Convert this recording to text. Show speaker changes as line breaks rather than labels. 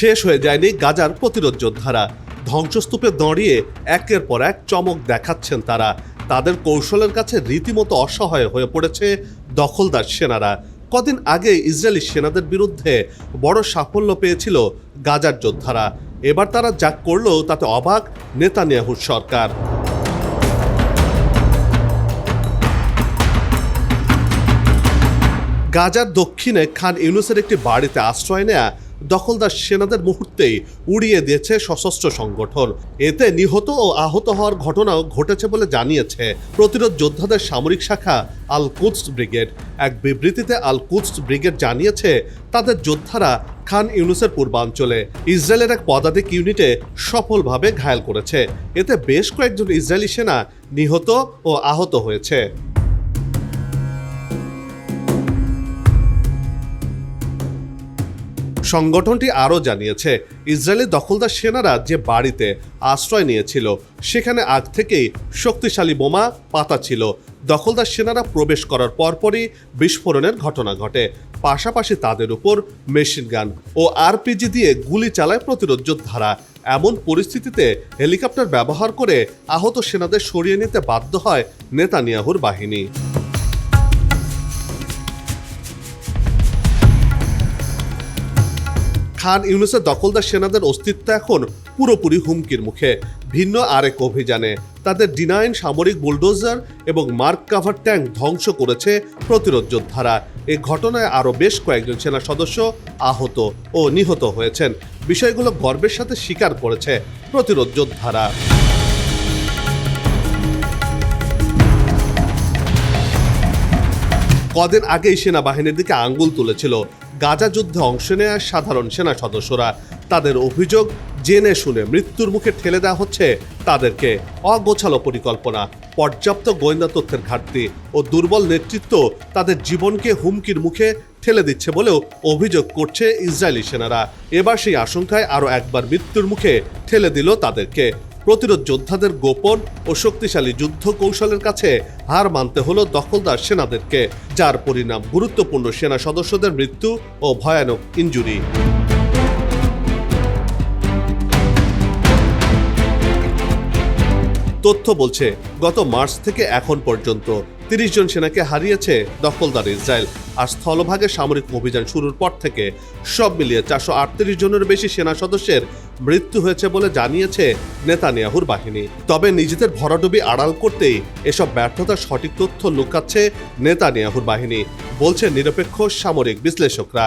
শেষ হয়ে যায়নি গাজার প্রতিরোধ যোদ্ধারা। ধ্বংসস্তূপে দাঁড়িয়ে একের পর এক চমক দেখাচ্ছেন তারা। তাদের কৌশলের কাছে রীতিমতো অসহায় হয়ে পড়েছে দখলদার সেনারা। কদিন আগে ইসরায়েলি সেনাদের বিরুদ্ধে বড় সাফল্য পেয়েছিল গাজার যোদ্ধারা। এবার তারা যা করল তাতে অবাক নেতানিয়াহুর সরকার। গাজার দক্ষিণে খান ইউনুসের একটি বাড়িতে আশ্রয় নেয়া দখলদার সেনাদের মুহূর্তেই উড়িয়ে দিয়েছে সশস্ত্র সংগঠন। এতে নিহত ও আহত হওয়ার ঘটনাও ঘটেছে বলে জানিয়েছে প্রতিরোধ যোদ্ধাদের সামরিক শাখা আল কুদস ব্রিগেড। এক বিবৃতিতে আল কুদস ব্রিগেড জানিয়েছে, তাদের যোদ্ধারা খান ইউনুসের পূর্বাঞ্চলে ইসরায়েলের এক পদাতিক ইউনিটে সফলভাবে ঘায়াল করেছে। এতে বেশ কয়েকজন ইসরায়েলি সেনা নিহত ও আহত হয়েছে। সংগঠনটি আরও জানিয়েছে, ইসরায়েলি দখলদার সেনারা যে বাড়িতে আশ্রয় নিয়েছিল, সেখানে আগ থেকেই শক্তিশালী বোমা, পাতা ছিল। দখলদার সেনারা প্রবেশ করার পরপরই বিস্ফোরণের ঘটনা ঘটে। পাশাপাশি তাদের উপর মেশিন গান ও আরপিজি দিয়ে গুলি চালায় প্রতিরোধ যোদ্ধারা। এমন পরিস্থিতিতে হেলিকপ্টার ব্যবহার করে আহত সেনাদের সরিয়ে নিতে বাধ্য হয় নেতানিয়াহুর বাহিনী। খান ইউনুসের দখলদার সেনাদের অস্তিত্ব এখন পুরোপুরি হুমকির মুখে। ভিন্ন আরেক অভিযানে তাদের ডিনাইন সামরিক বুলডোজার এবং মার্ক কাভার ট্যাঙ্ক ধ্বংস করেছে প্রতিরোধ যোদ্ধারা। এ ঘটনায় আরও বেশ কয়েকজন সেনা সদস্য আহত ও নিহত হয়েছেন। বিষয়গুলো গর্বের সাথে স্বীকার করেছে প্রতিরোধ যোদ্ধারা। কদিন আগেই সেনাবাহিনীর দিকে আঙ্গুল তুলেছিল। গাজা যুদ্ধে অংশ নেওয়া সাধারণ সেনা সদস্যরা। তাদের অভিযোগ, জেনে শুনে মৃত্যুর মুখে ঠেলে দেওয়া হচ্ছে তাদেরকে। অগোছালো পরিকল্পনা, পর্যাপ্ত গোয়েন্দা তথ্যের ঘাটতি ও দুর্বল নেতৃত্ব তাদের জীবনকে হুমকির মুখে ঠেলে দিচ্ছে বলেও অভিযোগ করছে ইসরায়েলি সেনারা। এবার সেই আশঙ্কায় আরও একবার মৃত্যুর মুখে ঠেলে দিল তাদেরকে। প্রতিরোধ যোদ্ধাদের গোপন ও শক্তিশালী যুদ্ধ কৌশলের কাছে হার মানতে হলো দখলদার সেনাদেরকে, যার পরিণাম গুরুত্বপূর্ণ সেনা সদস্যদের মৃত্যু ও ভয়ানক ইঞ্জুরি তথ্য বলছে, গত মার্চ থেকে এখন পর্যন্ত তিরিশ জন সেনাকে হারিয়েছে দখলদার ইসরায়েল। আর স্থলভাগে সামরিক অভিযান শুরুর পর থেকে সব মিলিয়ে চারশো আটত্রিশ জনের বেশি সেনা সদস্যের মৃত্যু হয়েছে বলে জানিয়েছে নেতানিয়াহুর বাহিনী। তবে নিজেদের ভরাডুবি আড়াল করতেই এসব ব্যর্থতার সঠিক তথ্য লুকাচ্ছে নেতানিয়াহুর বাহিনী, বলছে নিরপেক্ষ সামরিক বিশ্লেষকরা।